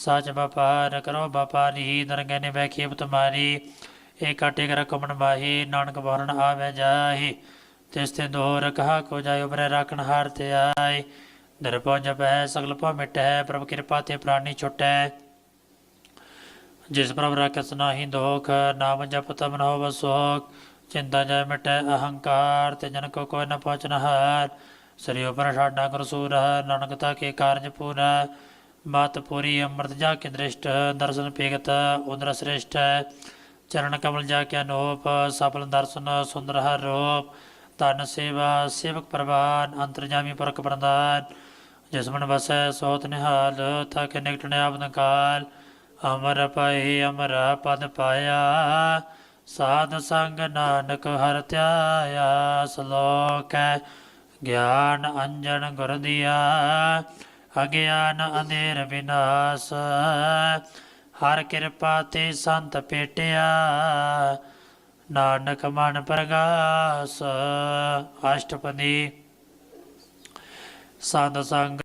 ਸਾਚ ਵਪਾਰ ਕਰੋ, ਵਪਾਰੀ ਨਰਗੈ ਨੇ ਬੈਖੀਬ ਤੁਮਾਰੀ ਏ ਕਰ ਕਮਨ ਮਾਹੀ, ਨਾਨਕ ਬਰਨ ਆਵੇ ਜਾਹੀ। ਤਿਸ ਤੇ ਦੋਹਰ ਕਹਾ ਕੋ ਜਾਇ ਉਬਰੇ ਰਾਖਣ ਹਾਰ ਤੇ ਆਈ। ਨਿਰਭਉ ਜਪੈ ਸਗਲ ਭਉ ਮਿਟੈ, ਪ੍ਰਭ ਕਿਰਪਾ ਤੇ ਪ੍ਰਾਨੀ ਛੁਟੈ। ਜਿਸ ਪ੍ਰਭ ਰਾਖਸ ਨਾਹੀ ਦੋਖ, ਨਾਮ ਜਪ ਤਮਨ ਹੋ ਵਸੋਖ ਚਿੰਤਾ ਜੈ ਮਿਟੈ ਅਹੰਕਾਰ, ਤੇ ਜਨ ਕੋ ਕੋਈ ਨ ਪਹੁੰਚਨ ਹਾਰ। ਸ੍ਰੀ ਉਪਰ ਸਾਡਾ ਗੁਰ ਸੂਰ ਨਾਨਕ ਤਾ ਕੇ ਕਾਰਜ ਪੂਰਾ। ਮਾਤ ਪੂਰੀ ਅੰਮ੍ਰਿਤ ਜਾ ਕੇ ਦ੍ਰਿਸ਼ਟ, ਦਰਸ਼ਨ ਪੇਗਤ ਉਦਰ ਸ੍ਰੇਸ਼ਟ। ਚਰਨ ਕਮਲ ਜਾ ਕੇ ਅਨੋਪ, ਸਫਲ ਦਰਸ਼ਨ ਸੁੰਦਰ ਹਰ ਰੂਪ। ਤਨ ਸੇਵਾ, ਸੇਵਕ ਪ੍ਰਵਾਨ, ਅੰਤਰਜਾਮੀ ਪਰਕ ਪ੍ਰਦਾਨ ਜਿਸ ਮਨ ਵਸੈ ਸੋਤ ਨਿਹਾਲ ਤਕ ਨਿਕਟਣ ਆਬਨ ਕਾਲ। ਅਮਰ ਪਾਏ, ਅਮਰ ਪਦ ਪਾਇਆ। ਸਾਧ ਸੰਗ ਨਾਨਕ ਹਰ ਧਿਆਇਆ। ਸ਼ਲੋਕ ਹੈ ਗਿਆਨ ਅੰਜਨ ਗੁਰ ਦਿਆ। ਅਗਿਆਨ ਅੰਧੇਰ ਵਿਨਾਸ਼ ਹਰ ਕਿਰਪਾ ਤੇ ਸੰਤ ਪੇਟਿਆ। ਨਾਨਕ ਮਨ ਪ੍ਰਗਾਸ ਅਸ਼ਟਪਦੀ। ਸਾਧ ਸੰਗ